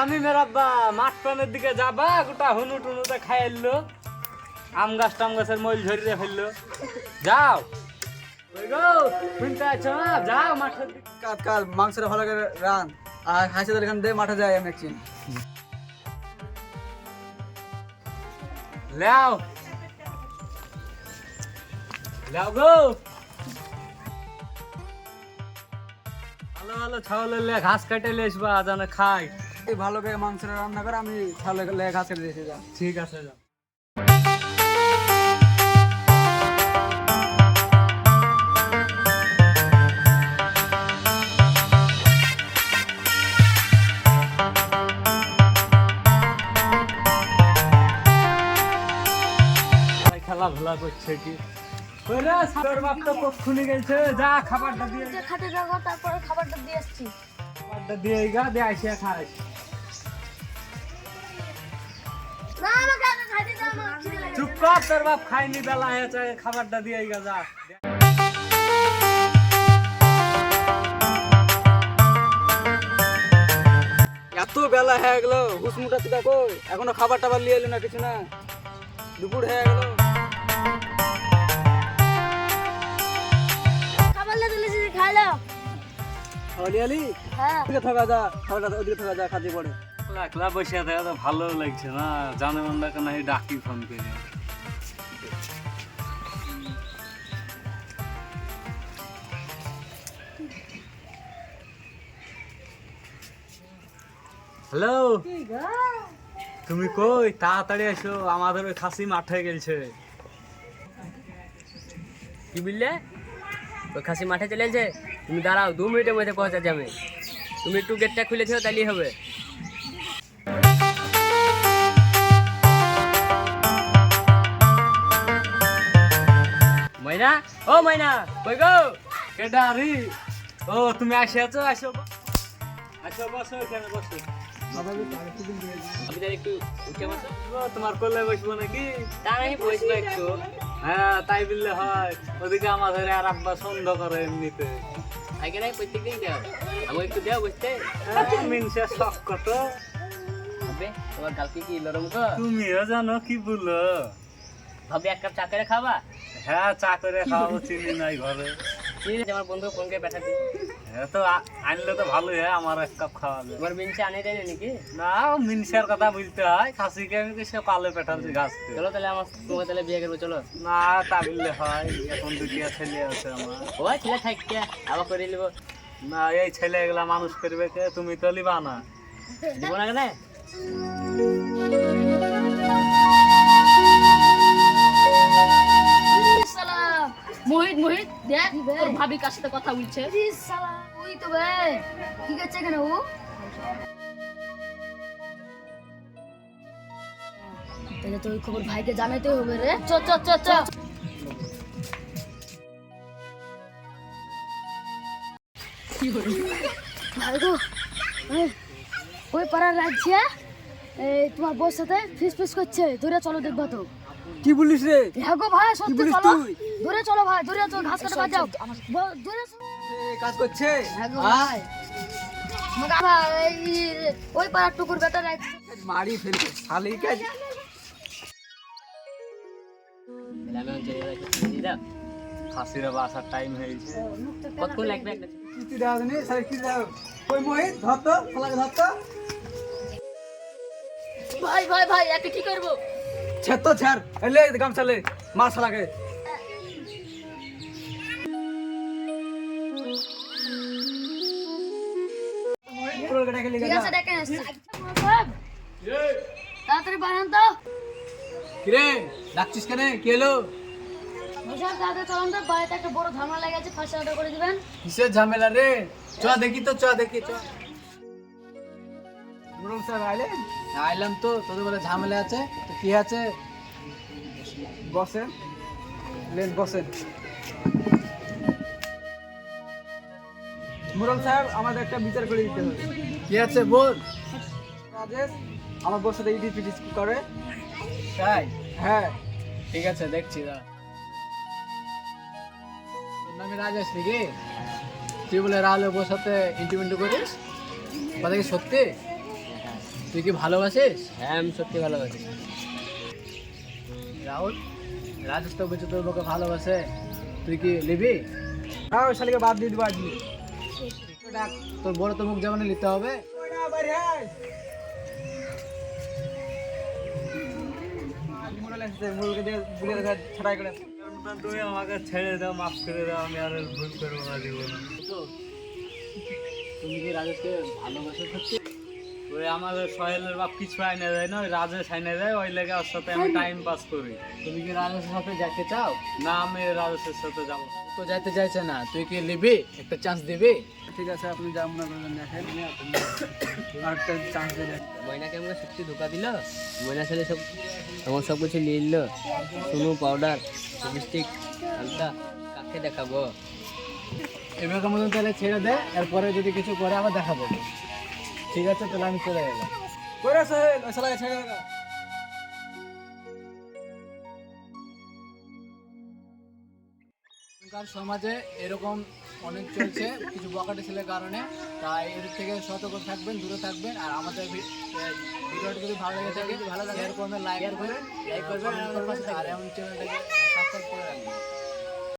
সামিমের আব্বা মাঠ পানের দিকে যাবা গোটা হুনু টুনুতে খাই এলো আম গাছ টাম গাছের মইল ঝরিয়ে ফেলল। যাও। যাও মাঠের দিকে। কাজ কাজ মাংসটা ভালো করে রান। আর হাসিদের এখান দিয়ে মাঠে যাই আমি একদিন। লেও। লেও গো। ভালো ভালো ছাগল লে ঘাস কাটে লে আসবা জানে খাই ভালো করে মাংসটা রান্না করে আমি তাহলে লেগে ঘাস কেটে দিয়েছি যা ঠিক আছে যাও। সবাই খেলা করছে কি? ওরে তোর বাপ তো কক্ষুনি গেছে। যা খাবারটা দিয়ে যে খাটে যাব তারপরে খাবারটা দিয়ে আসছি। খাবারটা দিয়ে গা দিয়ে আইসে খাস চুপ কর তোর বাপ খাইনি বেলা হয়েছে খাবারটা দিয়ে গা যা। এত বেলা হয়ে গেল হুসমুটা তুই কই এখনও খাবার টাবার নিয়ে এলো না কিছু না। দুপুর হয়ে গেল। খাবার লেগে দিলে খাইলো। খাবার নিয়ে এলি? হ্যাঁ। ওদিকে থাকা যা খাবারটা ওদিকে থাকা যা খাতে পড়ে। একলা বসে তো ভালো লাগছে না। জানে কেন এই ডাকি ফোন করে। হ্যালো তুমি কই? তাড়াতাড়ি এসো, আমাদের ওই খাসি মাঠে গেছে। কি বুঝলে ওই খাসি মাঠে চলে এসেছে? তুমি দাঁড়াও, দু মিনিটের মধ্যে পৌঁছা যাবে। তুমি একটু গেটটা খুলে দিও, তাহলেই হবে। ময়না? ও ময়না কই গো? কেডা রি? ও তুমি আসে আছো আসো। আসো বসো এখানে বসো। আমি একটু তোমার কোলে বসবো নাকি? তা বসবো একটু। হ্যাঁ তাই বললে হয়। ওদিকে আমাদের আর আব্বা সন্দেহ করে এমনিতে। আগে নাই প্রত্যেক দিন দেও আমি একটু দেও বুঝতে হ্যাঁ, মিনসে শখ কত হবে তোমার কালকে কি তুমিও জানো কি বলো। ভাবি এক কাপ চা করে খাবা? হ্যাঁ চা করে খাওয়াবো চিনি নাই ঘরে। ঠিক আমার বন্ধু ফোন করে পাঠাতে হ্যাঁ তো আনলে তো ভালোই হয় আমার এক কাপ খাওয়াবে তোমার বিনছে আনে দেয় নাকি? না মিনসের কথা বলতে হয় খাসিকে আমি কি সে পালে পেটাচ্ছি গাছ চলো তাহলে আমার তোমার তাহলে বিয়ে করব চলো। না তা বললে হয় এখন দুটিয়া ছেলে আছে আমার। ওই ছেলে থাকতে আবার করে নিবো। না এই ছেলে এগুলা মানুষ করবে কে তুমি তো লিবা না। দিব না কেন? মোহিত মোহিত দেখ তোর ভাবি কার সাথে কথা বলছে। ওই তো বে। কি করছে এখানে ও? তাহলে তো ওই খবর ভাইকে জানাতে হবে রে। চ চ চ চ। ভাই গো ওই পাড়ার রাজ্যে তোমার বউর সাথে ফিস ফিস করছে। দূরে চলো দেখবা তো। কি বলিস রে? হ্যাঁ গো ভাই সত্যি চলো? দূরে চলো ভাই দূরে চলো ঘাস কাটা বাদ যাও। দূরে কাজ করছে? হ্যাঁ হ্যাঁ? ভাই। মগা ভাই ওই পাড়ার টুকুর বেটা রাখ মারি ফেলবে শালি কাজ। তাহলে আমি অঞ্চলে যাচ্ছি দিয়ে দাও খাসিরা বাসার টাইম হয়েছে কতক্ষণ লাগবে একটা কি দেওয়া জানি শালি কি দেওয়া মোহিত ধর তো ধর তো ভাই ভাই ভাই একে কি করব? ছেড় তো ছেড়। এলে গামছা লে তাড়াতাড়ি বানান তো। কিরে ডাকছিস কেন? কি এলো চলুন তো। বাড়িতে একটা বড় ঝামেলা লেগে আছে ফাঁসি অর্ডার করে দিবেন। কিসের ঝামেলা রে? চ দেখি তো চ দেখি চ। মুরং স্যার আইলেন? আইলাম তো, তোদের বলে ঝামেলা আছে, তো কি আছে? বসেন, লেন, বসেন। মুরল সাহেব, আমাদের একটা বিচার করে দিতে হবে। কি আছে, বল। রাজেশ, আমার বসে ইডি পিটিস করে। তাই? হ্যাঁ। ঠিক আছে, দেখছি তোর নামে রাজেশ নাকি? তুই বলে রাহুলের সাথে ইন্টু করিস? কথা কি সত্যি? তুই কি ভালোবাসিস? হ্যাঁ আমি সত্যি ভালোবাসি। রাহুল রাজেশ তো বলছে তোর বউকে ভালোবাসে। তুই কি নিবি? হ্যাঁ ওই শালিকে বাদ দিয়ে দিবো আজকে। ডাক, তোর বড় তো মুখ যেমন নিতে হবে। তুমি আমাকে ছেড়ে দাও মাফ করে দাও আমি আর ভুল করব না তুমি কি রাজেশকে ভালোবাসো সত্যি? ওই আমাদের সোহেলের বাপ কিছু আইনে দেয় না ওই রাজেশ আইনে দেয় ওই লেগে ওর সাথে আমি টাইম পাস করি। তুমি কি রাজেশের সাথে যেতে চাও? না আমি রাজেশের সাথে যাব তো যাইতে চাইছে না তুই কি নিবি? একটা চান্স দিবি? ঠিক আছে আপনি যা মনে করবেন দেখেন। আর একটা চান্স দিয়ে দেন ময়নাকে আমাকে সত্যি ধোকা দিল? ময়না ছেলে সব আমার সব কিছু নিয়ে নিল। শুনু পাউডার লিপস্টিক আলতা কাকে দেখাবো? এবার মতন তাহলে ছেড়ে দে এরপরে যদি কিছু করে আবার দেখাবো। ঠিক আছে তাহলে আমি চলে গেলাম করে সোহেল? ওই শালাকে ছেড়ে এখনকার সমাজে এরকম অনেক চলছে কিছু বকাটে ছেলের কারণে। তাই এর থেকে সতর্ক থাকবেন দূরে থাকবেন আর আমাদের ভিডিওটি যদি ভালো লেগে থাকে ভালো শেয়ার করবেন লাইক করবেন লাইক করবেন আর এমন চ্যানেলটাকে সাবস্ক্রাইব করে রাখবেন।